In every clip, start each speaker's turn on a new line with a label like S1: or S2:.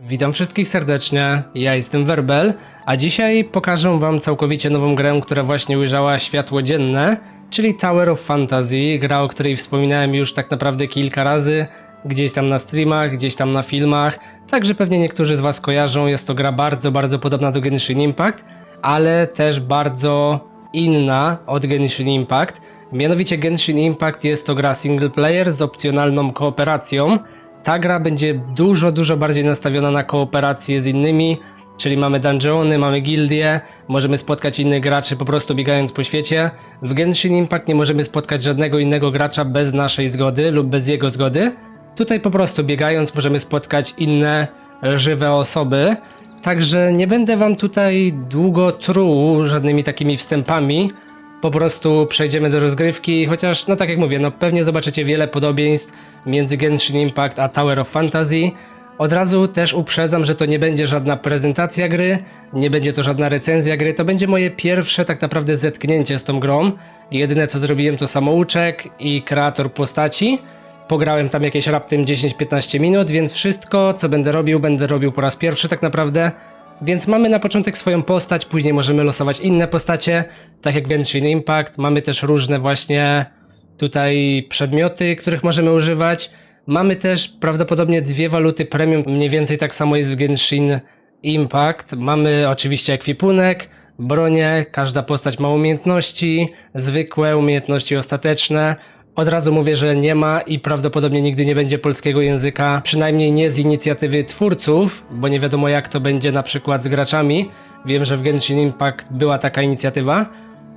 S1: Witam wszystkich serdecznie, ja jestem Werbel, a dzisiaj pokażę wam całkowicie nową grę, która właśnie ujrzała światło dzienne, czyli Tower of Fantasy, gra o której wspominałem już tak naprawdę kilka razy, gdzieś tam na streamach, gdzieś tam na filmach, także pewnie niektórzy z was kojarzą, jest to gra bardzo, bardzo podobna do Genshin Impact, ale też bardzo inna od Genshin Impact. Mianowicie Genshin Impact jest to gra single player z opcjonalną kooperacją, ta gra będzie dużo, dużo bardziej nastawiona na kooperację z innymi, czyli mamy dungeony, mamy gildie, możemy spotkać innych graczy po prostu biegając po świecie. W Genshin Impact nie możemy spotkać żadnego innego gracza bez naszej zgody lub bez jego zgody. Tutaj po prostu biegając możemy spotkać inne żywe osoby. Także nie będę wam tutaj długo truł żadnymi takimi wstępami. Po prostu przejdziemy do rozgrywki, chociaż, no tak jak mówię, no pewnie zobaczycie wiele podobieństw między Genshin Impact a Tower of Fantasy. Od razu też uprzedzam, że to nie będzie żadna prezentacja gry, nie będzie to żadna recenzja gry, to będzie moje pierwsze tak naprawdę zetknięcie z tą grą. Jedyne co zrobiłem to samouczek i kreator postaci. Pograłem tam jakieś raptem 10-15 minut, więc wszystko co będę robił, będę robił po raz pierwszy tak naprawdę. Więc mamy na początek swoją postać, później możemy losować inne postacie, tak jak Genshin Impact. Mamy też różne właśnie tutaj przedmioty, których możemy używać. Mamy też prawdopodobnie dwie waluty premium, mniej więcej tak samo jest w Genshin Impact. Mamy oczywiście ekwipunek, bronie, każda postać ma umiejętności, zwykłe umiejętności ostateczne. Od razu mówię, że nie ma i prawdopodobnie nigdy nie będzie polskiego języka, przynajmniej nie z inicjatywy twórców, bo nie wiadomo jak to będzie na przykład z graczami. Wiem, że w Genshin Impact była taka inicjatywa.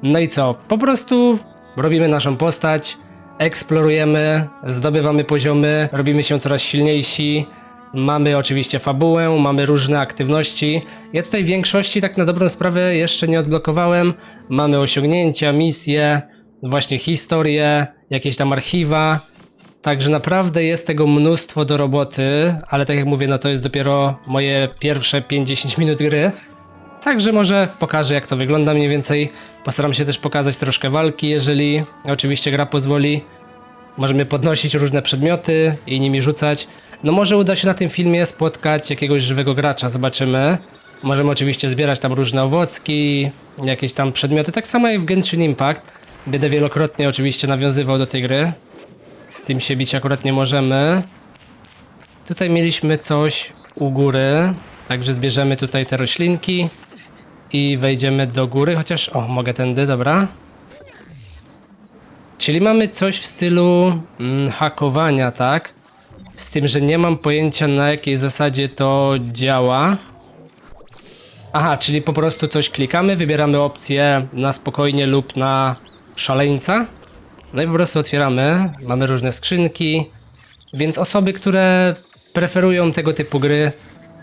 S1: No i co? Po prostu robimy naszą postać, eksplorujemy, zdobywamy poziomy, robimy się coraz silniejsi. Mamy oczywiście fabułę, mamy różne aktywności. Ja tutaj większości tak na dobrą sprawę jeszcze nie odblokowałem. Mamy osiągnięcia, misje, właśnie historię, jakieś tam archiwa. Także naprawdę jest tego mnóstwo do roboty, ale tak jak mówię, no to jest dopiero moje pierwsze 5-10 minut gry. Także może pokażę jak to wygląda mniej więcej. Postaram się też pokazać troszkę walki, jeżeli oczywiście gra pozwoli. Możemy podnosić różne przedmioty i nimi rzucać. No może uda się na tym filmie spotkać jakiegoś żywego gracza, zobaczymy. Możemy oczywiście zbierać tam różne owocki, jakieś tam przedmioty, tak samo jak w Genshin Impact. Będę wielokrotnie oczywiście nawiązywał do tej gry. Z tym się bić akurat nie możemy. Tutaj mieliśmy coś u góry, także zbierzemy tutaj te roślinki i wejdziemy do góry, chociaż o, mogę tędy, dobra. Czyli mamy coś w stylu mm, hakowania, tak? Z tym, że nie mam pojęcia na jakiej zasadzie to działa. Aha, czyli po prostu coś klikamy, wybieramy opcję na spokojnie lub na szaleńca. No i po prostu otwieramy. Mamy różne skrzynki. Więc osoby, które preferują tego typu gry,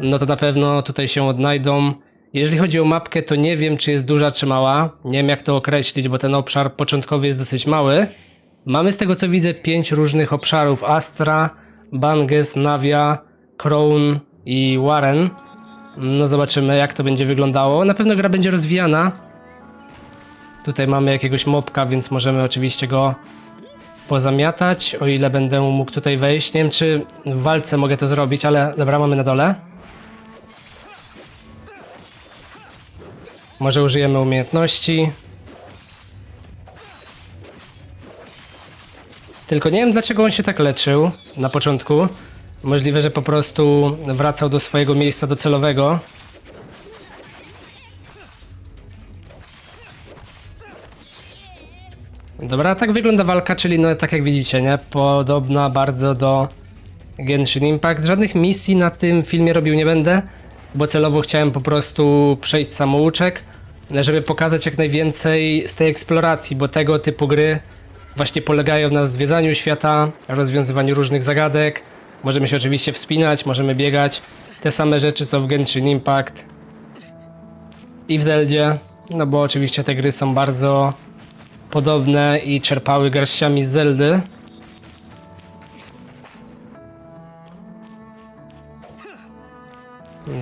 S1: no to na pewno tutaj się odnajdą. Jeżeli chodzi o mapkę, to nie wiem, czy jest duża, czy mała. Nie wiem, jak to określić, bo ten obszar początkowy jest dosyć mały. Mamy z tego co widzę pięć różnych obszarów: Astra, Banges, Navia, Crown i Warren. No zobaczymy, jak to będzie wyglądało. Na pewno gra będzie rozwijana. Tutaj mamy jakiegoś mopka, więc możemy oczywiście go pozamiatać, o ile będę mógł tutaj wejść. Nie wiem, czy w walce mogę to zrobić, ale dobra, mamy na dole. Może użyjemy umiejętności. Tylko nie wiem, dlaczego on się tak leczył na początku. Możliwe, że po prostu wracał do swojego miejsca docelowego. Dobra, tak wygląda walka, czyli no tak jak widzicie, nie? Podobna bardzo do Genshin Impact. Żadnych misji na tym filmie robił nie będę, bo celowo chciałem po prostu przejść samouczek, żeby pokazać jak najwięcej z tej eksploracji, bo tego typu gry właśnie polegają na zwiedzaniu świata, rozwiązywaniu różnych zagadek. Możemy się oczywiście wspinać, możemy biegać. Te same rzeczy co w Genshin Impact i w Zeldzie, no bo oczywiście te gry są bardzo podobne i czerpały garściami z Zeldy.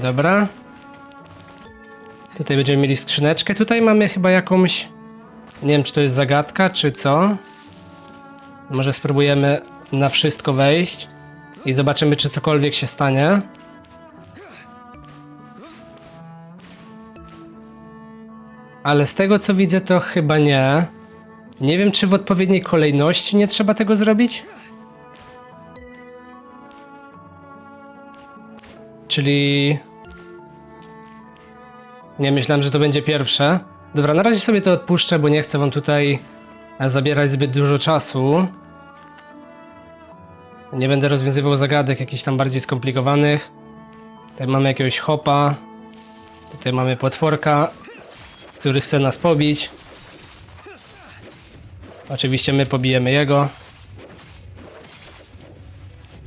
S1: Dobra. Tutaj będziemy mieli skrzyneczkę. Tutaj mamy chyba jakąś... Nie wiem, czy to jest zagadka, czy co. Może spróbujemy na wszystko wejść i zobaczymy, czy cokolwiek się stanie. Ale z tego, co widzę, to chyba nie. Nie wiem, czy w odpowiedniej kolejności nie trzeba tego zrobić? Czyli. Nie myślałem, że to będzie pierwsze. Dobra, na razie sobie to odpuszczę, bo nie chcę wam tutaj e, zabierać zbyt dużo czasu. Nie będę rozwiązywał zagadek jakichś tam bardziej skomplikowanych. Tutaj mamy jakiegoś hopa. Tutaj mamy potworka, który chce nas pobić. Oczywiście my pobijemy jego.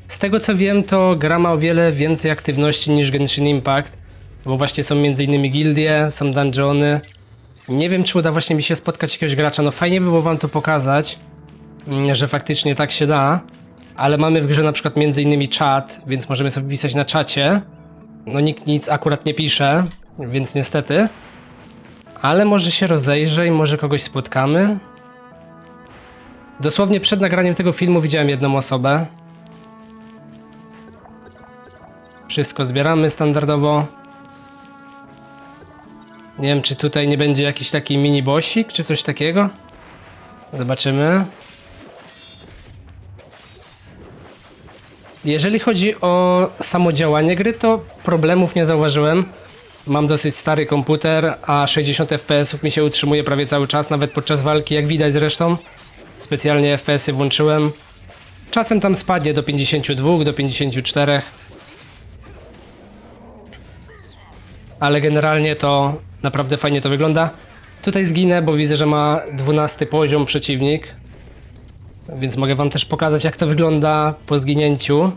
S1: Z tego co wiem, to gra ma o wiele więcej aktywności niż Genshin Impact, bo właśnie są m.in. gildie, są dungeony. Nie wiem, czy uda właśnie mi się spotkać jakiegoś gracza. No fajnie by było wam to pokazać, mm, że faktycznie tak się da, ale mamy w grze na przykład m.in. czat, więc możemy sobie pisać na czacie. No nikt nic akurat nie pisze, więc niestety. Ale może się rozejrzę i może kogoś spotkamy. Dosłownie przed nagraniem tego filmu widziałem jedną osobę. Wszystko zbieramy standardowo. Nie wiem, czy tutaj nie będzie jakiś taki mini bossik, czy coś takiego. Zobaczymy. Jeżeli chodzi o samo działanie gry, to problemów nie zauważyłem. Mam dosyć stary komputer, a 60 fps mi się utrzymuje prawie cały czas, nawet podczas walki, jak widać zresztą. Specjalnie FPS-y włączyłem. Czasem tam spadnie do 52, do 54. Ale generalnie to naprawdę fajnie to wygląda. Tutaj zginę, bo widzę, że ma 12 poziom przeciwnik. Więc mogę wam też pokazać, jak to wygląda po zginięciu.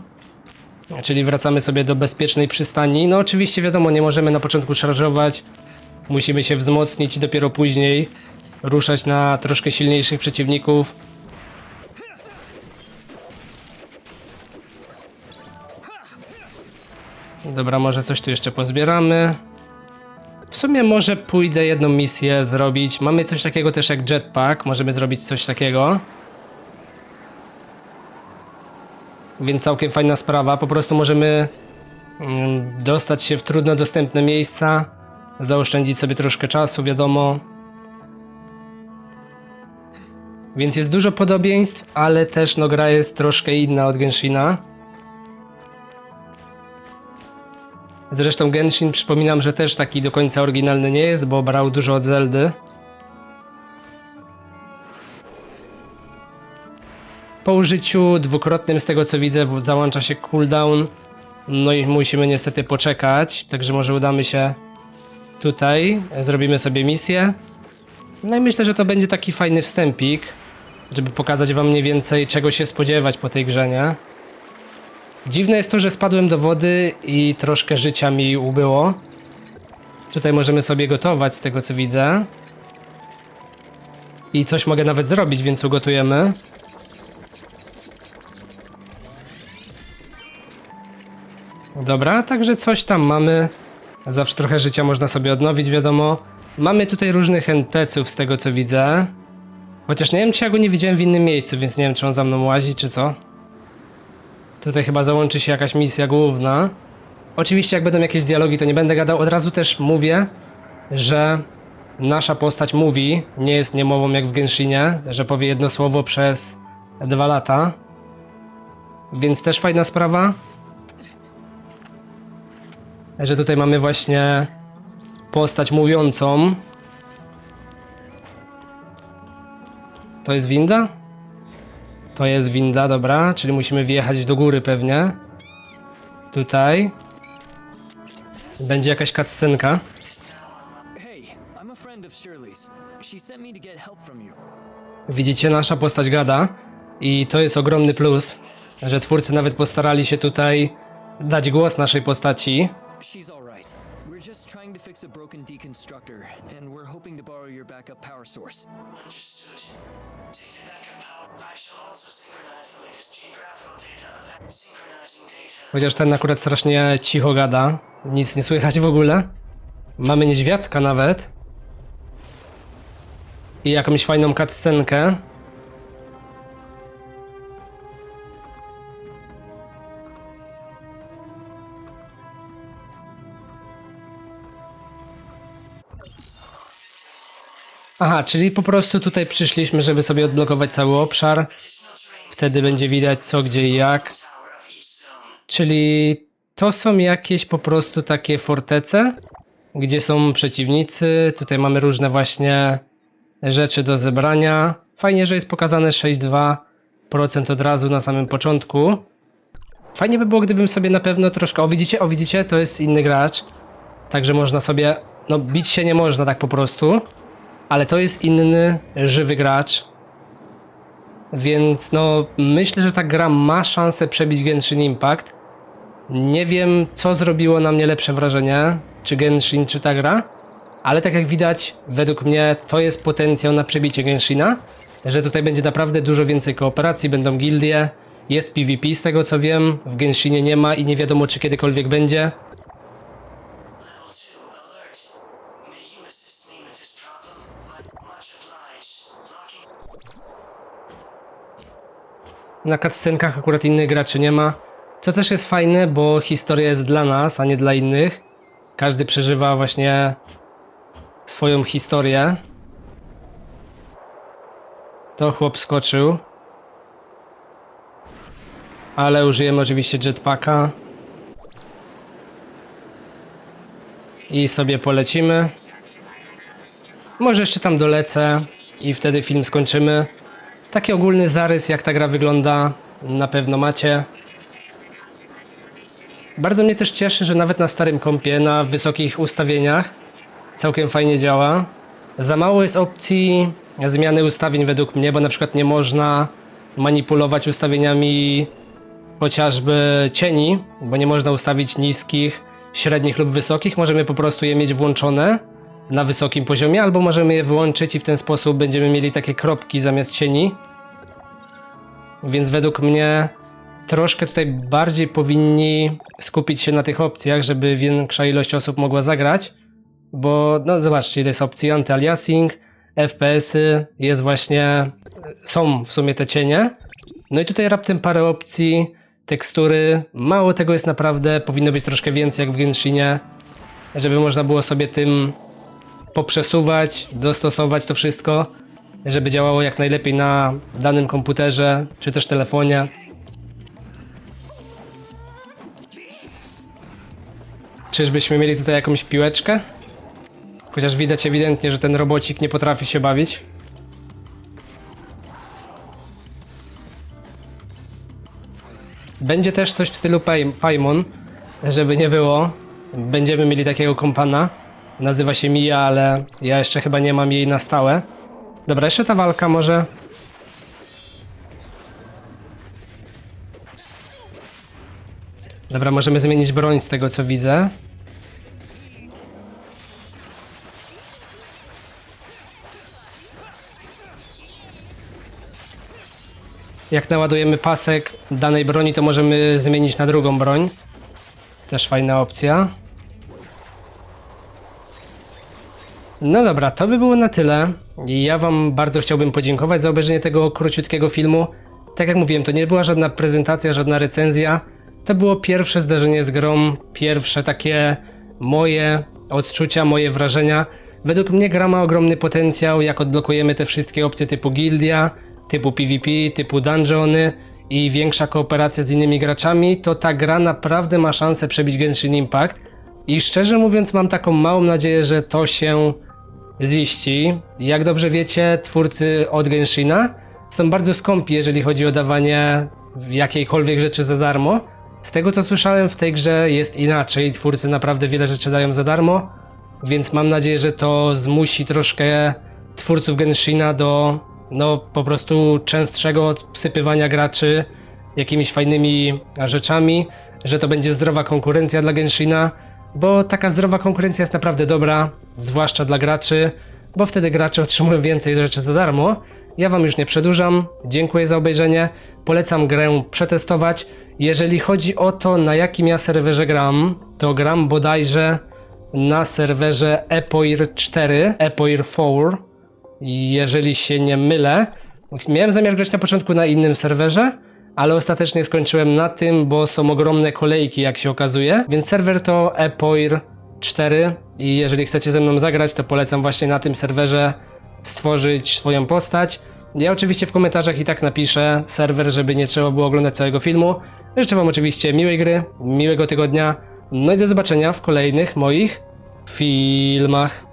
S1: Czyli wracamy sobie do bezpiecznej przystani. No oczywiście wiadomo, nie możemy na początku szarżować. Musimy się wzmocnić i dopiero później ruszać na troszkę silniejszych przeciwników. Dobra, może coś tu jeszcze pozbieramy. W sumie może pójdę jedną misję zrobić. Mamy coś takiego też jak jetpack. Możemy zrobić coś takiego. Więc całkiem fajna sprawa. Po prostu możemy mm, dostać się w trudno dostępne miejsca, zaoszczędzić sobie troszkę czasu, wiadomo. Więc jest dużo podobieństw, ale też no, gra jest troszkę inna od Genshina. Zresztą Genshin przypominam, że też taki do końca oryginalny nie jest, bo brał dużo od Zeldy. Po użyciu dwukrotnym, z tego co widzę, załącza się cooldown. No i musimy niestety poczekać, także może udamy się tutaj. Zrobimy sobie misję. No i myślę, że to będzie taki fajny wstępik, żeby pokazać wam mniej więcej czego się spodziewać po tej grze, nie? Dziwne jest to, że spadłem do wody i troszkę życia mi ubyło. Tutaj możemy sobie gotować z tego co widzę. I coś mogę nawet zrobić, więc ugotujemy. Dobra, także coś tam mamy. Zawsze trochę życia można sobie odnowić, wiadomo. Mamy tutaj różnych NPC-ów z tego co widzę. Chociaż nie wiem, czy ja go nie widziałem w innym miejscu, więc nie wiem, czy on za mną łazi, czy co. Tutaj chyba załączy się jakaś misja główna. Oczywiście, jak będą jakieś dialogi, to nie będę gadał. Od razu też mówię, że nasza postać mówi, nie jest niemową jak w Genshinie, że powie jedno słowo przez dwa lata. Więc też fajna sprawa. Że tutaj mamy właśnie postać mówiącą. To jest winda? To jest winda, dobra, czyli musimy wjechać do góry pewnie. Tutaj. Będzie jakaś cutscenka. Widzicie, nasza postać gada i to jest ogromny plus, że twórcy nawet postarali się tutaj dać głos naszej postaci.
S2: She's alright. We're just trying to fix a broken deconstructor, and we're hoping to borrow your backup power source.
S3: Understood. Take the backup power. I shall also synchronize the latest geographical data. Synchronizing data.
S1: Chociaż ten akurat strasznie cicho gada, nic nie słychać w ogóle. Mamy niedźwiadka nawet. I jakąś fajną cutscenkę. Aha, czyli po prostu tutaj przyszliśmy, żeby sobie odblokować cały obszar. Wtedy będzie widać co, gdzie i jak. Czyli to są jakieś po prostu takie fortece, gdzie są przeciwnicy. Tutaj mamy różne właśnie rzeczy do zebrania. Fajnie, że jest pokazane 6,2% od razu na samym początku. Fajnie by było, gdybym sobie na pewno troszkę. O, widzicie, o, widzicie, to jest inny gracz. Także można sobie. No, bić się nie można tak po prostu. Ale to jest inny, żywy gracz. Więc no, myślę, że ta gra ma szansę przebić Genshin Impact. Nie wiem, co zrobiło na mnie lepsze wrażenie, czy Genshin, czy ta gra, ale tak jak widać, według mnie to jest potencjał na przebicie Genshina, że tutaj będzie naprawdę dużo więcej kooperacji, będą gildie, jest PvP z tego co wiem, w Genshinie nie ma i nie wiadomo czy kiedykolwiek będzie. Na cutscenkach akurat innych graczy nie ma, co też jest fajne, bo historia jest dla nas, a nie dla innych. Każdy przeżywa właśnie swoją historię. To chłop skoczył. Ale użyjemy oczywiście jetpacka. I sobie polecimy. Może jeszcze tam dolecę i wtedy film skończymy. Taki ogólny zarys, jak ta gra wygląda, na pewno macie. Bardzo mnie też cieszy, że nawet na starym kompie, na wysokich ustawieniach, całkiem fajnie działa. Za mało jest opcji zmiany ustawień według mnie, bo na przykład nie można manipulować ustawieniami chociażby cieni, bo nie można ustawić niskich, średnich lub wysokich. Możemy po prostu je mieć włączone na wysokim poziomie, albo możemy je wyłączyć i w ten sposób będziemy mieli takie kropki zamiast cieni. Więc według mnie troszkę tutaj bardziej powinni skupić się na tych opcjach, żeby większa ilość osób mogła zagrać. Bo no zobaczcie, ile jest opcji anti-aliasing, FPS-y, jest właśnie, są w sumie te cienie. No i tutaj raptem parę opcji, tekstury, mało tego jest naprawdę, powinno być troszkę więcej jak w Genshinie, żeby można było sobie tym poprzesuwać, dostosować to wszystko, żeby działało jak najlepiej na danym komputerze czy też telefonie. Czyżbyśmy mieli tutaj jakąś piłeczkę? Chociaż widać ewidentnie, że ten robocik nie potrafi się bawić. Będzie też coś w stylu Paimon, żeby nie było. Będziemy mieli takiego kompana. Nazywa się Mia, ale ja jeszcze chyba nie mam jej na stałe. Dobra, jeszcze ta walka może. Dobra, możemy zmienić broń z tego co widzę. Jak naładujemy pasek danej broni, to możemy zmienić na drugą broń. Też fajna opcja. No dobra, to by było na tyle. Ja Wam bardzo chciałbym podziękować za obejrzenie tego króciutkiego filmu. Tak jak mówiłem, to nie była żadna prezentacja, żadna recenzja. To było pierwsze zdarzenie z grą, pierwsze takie moje odczucia, moje wrażenia. Według mnie gra ma ogromny potencjał, jak odblokujemy te wszystkie opcje typu gildia, typu PvP, typu dungeony i większa kooperacja z innymi graczami, to ta gra naprawdę ma szansę przebić Genshin Impact. I szczerze mówiąc, mam taką małą nadzieję, że to się ziści. Jak dobrze wiecie, twórcy od Genshina są bardzo skąpi, jeżeli chodzi o dawanie jakiejkolwiek rzeczy za darmo. Z tego co słyszałem, w tej grze jest inaczej. Twórcy naprawdę wiele rzeczy dają za darmo, więc mam nadzieję, że to zmusi troszkę twórców Genshina do no po prostu częstszego odsypywania graczy jakimiś fajnymi rzeczami, że to będzie zdrowa konkurencja dla Genshina, bo taka zdrowa konkurencja jest naprawdę dobra, zwłaszcza dla graczy, bo wtedy gracze otrzymują więcej rzeczy za darmo. Ja wam już nie przedłużam, dziękuję za obejrzenie, polecam grę przetestować. Jeżeli chodzi o to, na jakim ja serwerze gram, to gram bodajże na serwerze Epoir 4, Epoir 4, jeżeli się nie mylę. Miałem zamiar grać na początku na innym serwerze, ale ostatecznie skończyłem na tym, bo są ogromne kolejki, jak się okazuje. Więc serwer to Epoir 4 i jeżeli chcecie ze mną zagrać, to polecam właśnie na tym serwerze stworzyć swoją postać. Ja oczywiście w komentarzach i tak napiszę serwer, żeby nie trzeba było oglądać całego filmu. Życzę Wam oczywiście miłej gry, miłego tygodnia. No i do zobaczenia w kolejnych moich filmach.